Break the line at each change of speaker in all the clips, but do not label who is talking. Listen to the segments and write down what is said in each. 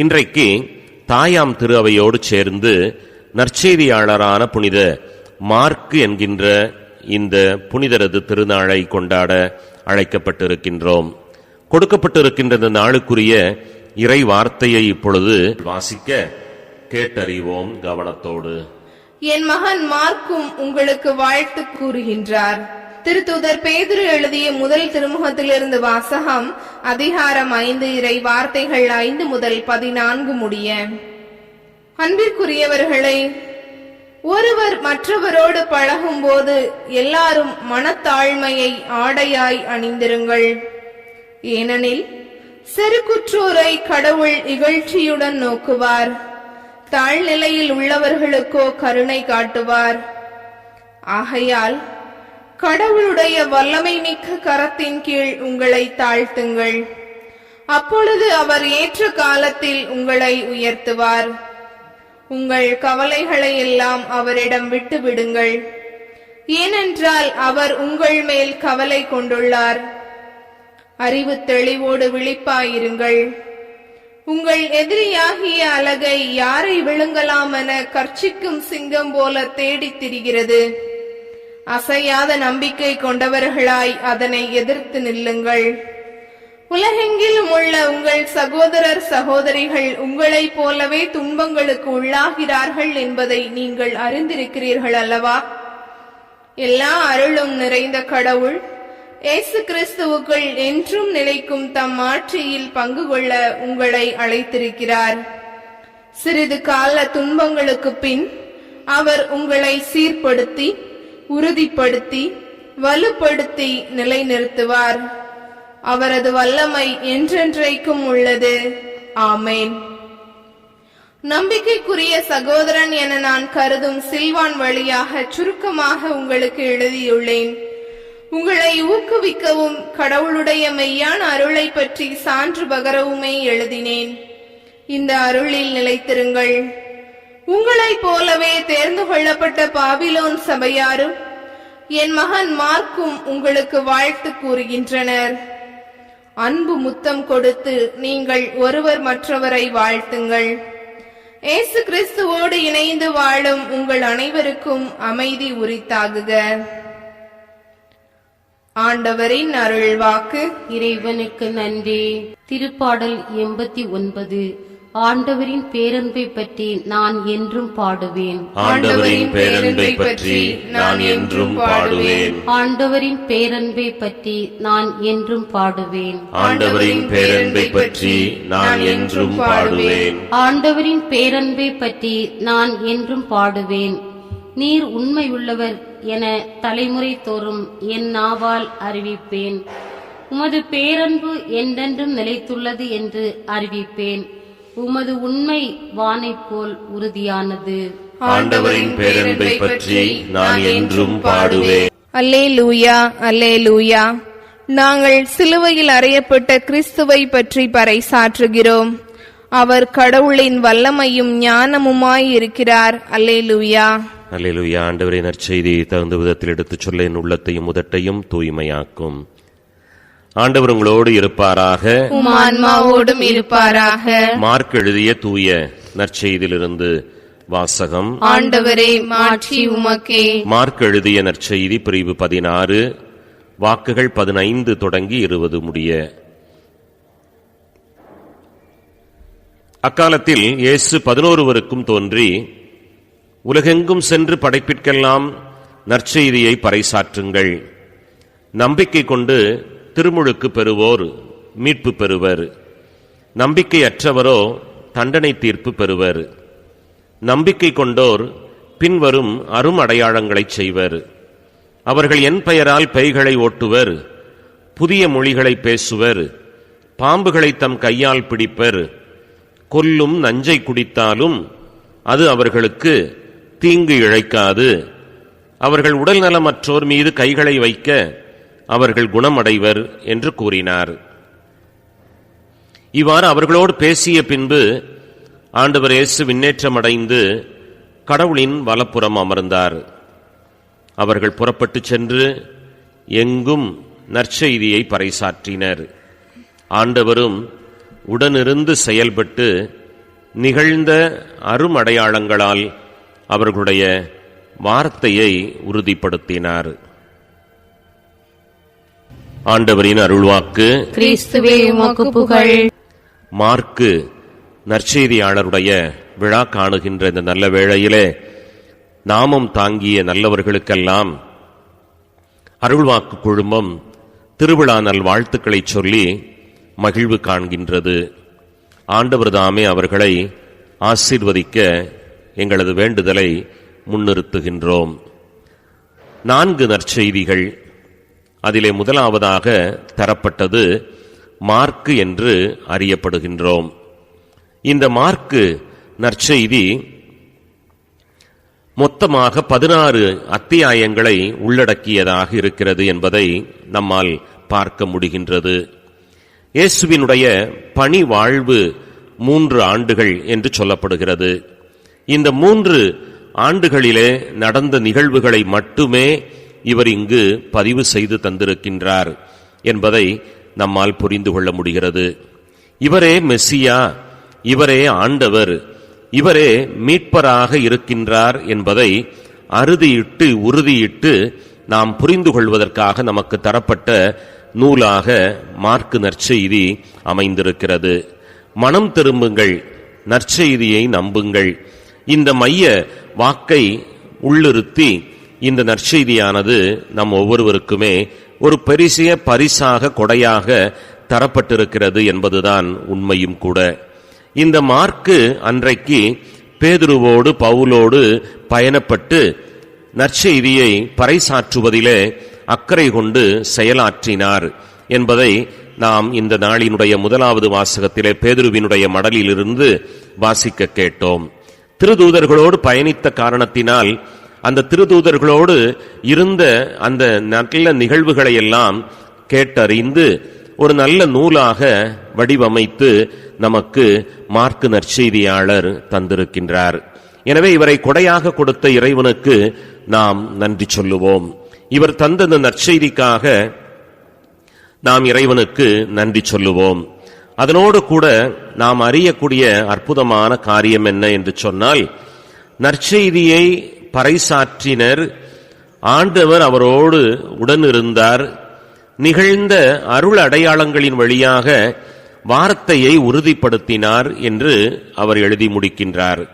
இன்றைக்கு தாயாம் திரு அவையோடு சேர்ந்து நற்செய்தியாளரான புனித மார்க்கு என்கின்ற இந்த புனிதரது திருநாளை கொண்டாட அழைக்கப்பட்டிருக்கின்றோம். கொடுக்கப்பட்டிருக்கின்ற இந்த நாளுக்குரிய இறை வார்த்தையை இப்பொழுது வாசிக்க கேட்டறிவோம் கவனத்தோடு.
என் மகன் மார்க்கும் உங்களுக்கு வாழ்த்து கூறுகின்றார். திருத்தூதர் பேதுரு எழுதிய முதல் திருமுகத்திலிருந்து வாசகம் அதிகாரம் ஐந்து இறை வார்த்தைகள் ஐந்து முதல் பதினான்கு முடிய. அன்பிற்குரியவர்களே ஒருவர் மற்றவரோடு பழகும்போது எல்லாரும் மனத்தாழ்மையை ஆடையாய் அணிந்திருங்கள். ஏனெனில் செருக்குற்றோரை கடவுள் இகழ்ச்சியுடன் நோக்குவார். தாழ்நிலையில் உள்ளவர்களுக்கோ கருணை காட்டுவார். ஆகையால் கடவுளுடைய வல்லமை மிக்க கரத்தின் கீழ் உங்களை தாழ்த்துங்கள். அப்பொழுது அவர் ஏற்ற காலத்தில் உங்களை உயர்த்துவார். உங்கள் கவலைகளை எல்லாம் அவரிடம் விட்டு விடுங்கள் ஏனென்றால் அவர் உங்கள் மேல் கவலை கொண்டுள்ளார். அறிவு தெளிவோடு விழிப்பாயிருங்கள். உங்கள் எதிரியாகிய அலகை யாரை விழுங்கலாம் என கர்ச்சிக்கும் சிங்கம் போல தேடித் திரிகிறது. அசையாத நம்பிக்கை கொண்டவர்களாய் அதனை எதிர்த்து நில்லுங்கள். உலகெங்கிலும் உள்ள உங்கள் சகோதரர் சகோதரிகள் உங்களைப் போலவே துன்பங்களுக்கு உள்ளாகிறார்கள் என்பதை நீங்கள் அறிந்திருக்கிறீர்கள் அல்லவா? எல்லா அருளும் நிறைந்த கடவுள் இயேசு கிறிஸ்துவுக்குள் என்றும் நிலைக்கும் தம் ஆட்சியில் பங்கு கொள்ள உங்களை அழைத்திருக்கிறார். சிறிது கால துன்பங்களுக்கு பின் அவர் உங்களை சீர்படுத்தி உறுதிப்படுத்தி வலுப்படுத்தி நிலைநிறுத்துவார். அவரது வல்லமை என்றென்றைக்கும் உள்ளது. ஆமேன். நம்பிக்கைக்குரிய சகோதரன் என நான் கருதும் சில்வான் வழியாக சுருக்கமாக உங்களுக்கு எழுதியுள்ளேன். உங்களை ஊக்குவிக்கவும் கடவுளுடைய மெய்யான அருளை பற்றி சான்று பகரவுமே எழுதினேன். இந்த அருளில் நிலைத்திருங்கள். உங்களைப் போலவே தேர்ந்து கொள்ளப்பட்ட பாபிலோன் சபையாரும் என் மகன் மார்க்கும் உங்களுக்கு வாழ்த்து கூறுகின்றனர். அன்பு முத்தம் கொடுத்து நீங்கள் ஒருவர் மற்றவரை வாழ்த்துங்கள். ஏசு கிறிஸ்துவோடு இணைந்து வாழும் உங்கள் அனைவருக்கும் அமைதி உரித்தாகுக. ஆண்டவரின் அருள்வாக்கு
இறைவனுக்கு நன்றி. திருப்பாடல் எண்பத்தி ஒன்பது. ஆண்டவரின் பேரன்பை பற்றி நான் என்றும் பாடுவேன்.
ஆண்டவரின் பேரன்பை பற்றி நான் என்றும் பாடுவேன்.
ஆண்டவரின் பேரன்பை பற்றி நான் என்றும் பாடுவேன்.
ஆண்டவரின் பேரன்பை பற்றி நான் என்றும் பாடுவேன்.
ஆண்டவரின் பேரன்பை பற்றி நான் என்றும் பாடுவேன். நீர் உண்மையுள்ளவர் என தலைமுறை தோறும் என் நாவால் அறிவிப்பேன். உமது பேரன்பு என்றென்றும் நிலைத்துள்ளது என்று அறிவிப்பேன். உமது உண்மை வானைப் போல் உறுதியானது.
ஆண்டவரின் பேரன்பை பற்றி நான் என்றும் பாடுவேன்.
அல்லே லூயா அல்லே லூயா நாங்கள் சிலுவையில் அறையப்பட்ட கிறிஸ்துவை பற்றி பறைசாற்றுகிறோம் அவர் கடவுளின் வல்லமையும் ஞானமுமாய் இருக்கிறார். அல்லே லூயா
அல்லேலூயா ஆண்டவரின் நற்செய்தியை தகுந்த விதத்தில் எடுத்துச் சொல்ல என் உள்ளத்தையும் உதட்டையும் தூய்மையாக்கும். ஆண்டவர் உங்களோடு இருப்பாராக.
ஆன்மாவோடும் இருப்பாராக.
மார்க் எழுதிய தூய நற்செய்தியிலிருந்து வாசகம்.
ஆண்டவரே மாட்சி உமக்கே.
மார்க் எழுதிய நற்செய்தி பிரிவு பதினாறு வாக்குகள் பதினைந்து தொடங்கி இருபது முடிய. அக்காலத்தில் இயேசு பதினோருவருக்கும் தோன்றி உலகெங்கும் சென்று படைப்பிற்கெல்லாம் நற்செய்தியை பறைசாற்றுங்கள். நம்பிக்கை கொண்டு திருமுழுக்கு பெறுவோர் மீட்பு பெறுவர். நம்பிக்கையற்றவரோ தண்டனை தீர்ப்பு பெறுவர். நம்பிக்கை கொண்டோர் பின்வரும் அரும் அடையாளங்களை செய்வர். அவர்கள் என் பெயரால் பைகளை ஓட்டுவர் புதிய மொழிகளை பேசுவர் பாம்புகளை தம் கையால் பிடிப்பர். கொல்லும் நஞ்சை குடித்தாலும் அது அவர்களுக்கு தீங்கு இழைக்காது. அவர்கள் உடல் நலமற்றோர் மீது கைகளை வைக்க அவர்கள் குணமடைவர் என்று கூறினார். இவ்வாறு அவர்களோடு பேசிய பின்பு ஆண்டவர் இயேசு விண்ணேற்றமடைந்து கடவுளின் வலப்புறம் அமர்ந்தார். அவர்கள் புறப்பட்டு சென்று எங்கும் நற்செய்தியை பறைசாற்றினர். ஆண்டவரும் உடனிருந்து செயல்பட்டு நிகழ்ந்த அருமடையாளங்களால் அவர்களுடைய வார்த்தையை உறுதிப்படுத்தினார். ஆண்டவரின் அருள்வாக்கு.
கிறிஸ்துவே உமக்கு புகழ்.
மார்க்கு நற்செய்தியாளருடைய விழா காணுகின்ற இந்த நல்ல வேளையிலே நாமம் தாங்கிய நல்லவர்களுக்கெல்லாம் அருள்வாக்கு குழுமம் திருவிழா நல் வாழ்த்துக்களை சொல்லி மகிழ்வு காண்கின்றது. ஆண்டவர் தாமே அவர்களை ஆசீர்வதிக்க எங்களது வேண்டுதலை முன்னிறுத்துகின்றோம். நான்கு நற்செய்திகள். அதிலே முதலாவதாக தரப்பட்டது மார்க்கு என்று அறியப்படுகின்றோம். இந்த மார்க்கு நற்செய்தி மொத்தமாக பதினாறு அத்தியாயங்களை உள்ளடக்கியதாக இருக்கிறது என்பதை நம்மால் பார்க்க முடிகின்றது. இயேசுவினுடைய பணி வாழ்வு மூன்று ஆண்டுகள் என்று சொல்லப்படுகிறது. இந்த மூன்று ஆண்டுகளிலே நடந்த நிகழ்வுகளை மட்டுமே இவர் இங்கு பதிவு செய்து தந்திருக்கின்றார் என்பதை நம்மால் புரிந்து கொள்ள முடிகிறது. இவரே மெஸ்ஸியா இவரே ஆண்டவர் இவரே மீட்பராக இருக்கின்றார் என்பதை அறுதியிட்டு உறுதியிட்டு நாம் புரிந்து கொள்வதற்காக நமக்கு தரப்பட்ட நூலாக மார்க்கு நற்செய்தி அமைந்திருக்கிறது. மனம் திரும்புங்கள் நற்செய்தியை நம்புங்கள். இந்த மைய வாக்கை உள்ளிருத்தி இந்த நற்செய்தியானது நம் ஒவ்வொருவருக்குமே ஒரு பெரிசிய பரிசாக கொடையாக தரப்பட்டிருக்கிறது என்பதுதான் உண்மையும் கூட. இந்த மார்க்கு அன்றைக்கு பேதுருவோடு பவுலோடு பயணப்பட்டு நற்செய்தியை பறைசாற்றுவதிலே அக்கறை கொண்டு செயலாற்றினார் என்பதை நாம் இந்த நாளினுடைய முதலாவது வாசகத்திலே பேதுருவினுடைய மடலிலிருந்து வாசிக்க கேட்டோம். திருதூதர்களோடு பயணித்த காரணத்தினால் அந்த திருதூதர்களோடு இருந்த அந்த நல்ல நிகழ்வுகளை எல்லாம் கேட்டறிந்து ஒரு நல்ல நூலாக வடிவமைத்து நமக்கு மார்க்கு நற்செய்தியாளர் தந்திருக்கின்றார். எனவே இவரை கொடையாக கொடுத்த இறைவனுக்கு நாம் நன்றி சொல்லுவோம். இவர் தந்த இந்த நற்செய்திக்காக நாம் இறைவனுக்கு நன்றி சொல்லுவோம். அதனோடு கூட நாம் அறியக்கூடிய அற்புதமான காரியம் என்ன என்று சொன்னால் நற்செய்தியை பறைசாற்றினர். ஆண்டவர் அவரோடு உடனிருந்தார். நிகழ்ந்த அருள் அடையாளங்களின் வழியாக வார்த்தையை உறுதிப்படுத்தினார் என்று அவர் எழுதி முடிக்கின்றார்.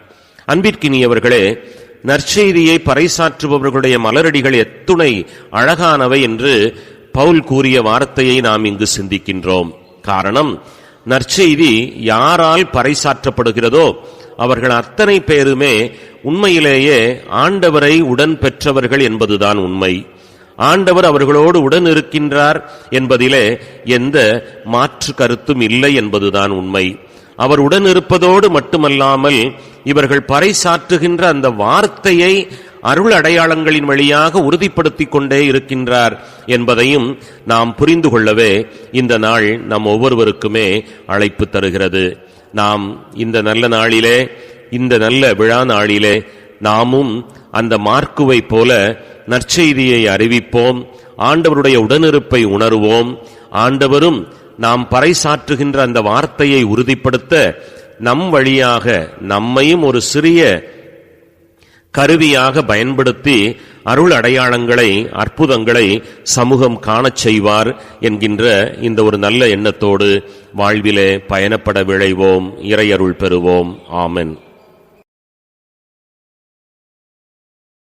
அன்பிற்கினியவர்களே நற்செய்தியை பறைசாற்றுபவர்களுடைய மலரடிகள் எத்துணை அழகானவை என்று பவுல் கூறிய வார்த்தையை நாம் இங்கு சிந்திக்கின்றோம். காரணம் நற்செய்தி யாரால் பறைசாற்றப்படுகிறதோ அவர்கள் அத்தனை பேருமே உண்மையிலேயே ஆண்டவரை உடன் பெற்றவர்கள் என்பதுதான் உண்மை. ஆண்டவர் அவர்களோடு உடன் இருக்கின்றார் என்பதிலே எந்த மாற்று கருத்தும் இல்லை என்பதுதான் உண்மை. அவர் உடன் இருப்பதோடு மட்டுமல்லாமல் இவர்கள் பறைசாற்றுகின்ற அந்த வார்த்தையை அருள் அடையாளங்களின் வழியாக உறுதிப்படுத்திக் கொண்டே இருக்கின்றார் என்பதையும் நாம் புரிந்து கொள்ளவே இந்த நாள் நம் ஒவ்வொருவருக்குமே அழைப்பு தருகிறது. நாம் இந்த நல்ல நாளிலே இந்த நல்ல விழா நாளிலே நாமும் அந்த மார்க்குவை போல நற்செய்தியை அறிவிப்போம் ஆண்டவருடைய உடனிருப்பை உணருவோம் ஆண்டவரும் நாம் பறைசாற்றுகின்ற அந்த வார்த்தையை உறுதிப்படுத்த நம் வழியாக நம்மையும் ஒரு சிறிய கருவியாக பயன்படுத்தி அருள் அடையாளங்களை அற்புதங்களை சமூகம் காணச் செய்வார் என்கின்ற இந்த ஒரு நல்ல எண்ணத்தோடு வாழ்விலே பயணப்பட விழைவோம் இறையருள் பெறுவோம். ஆமென்.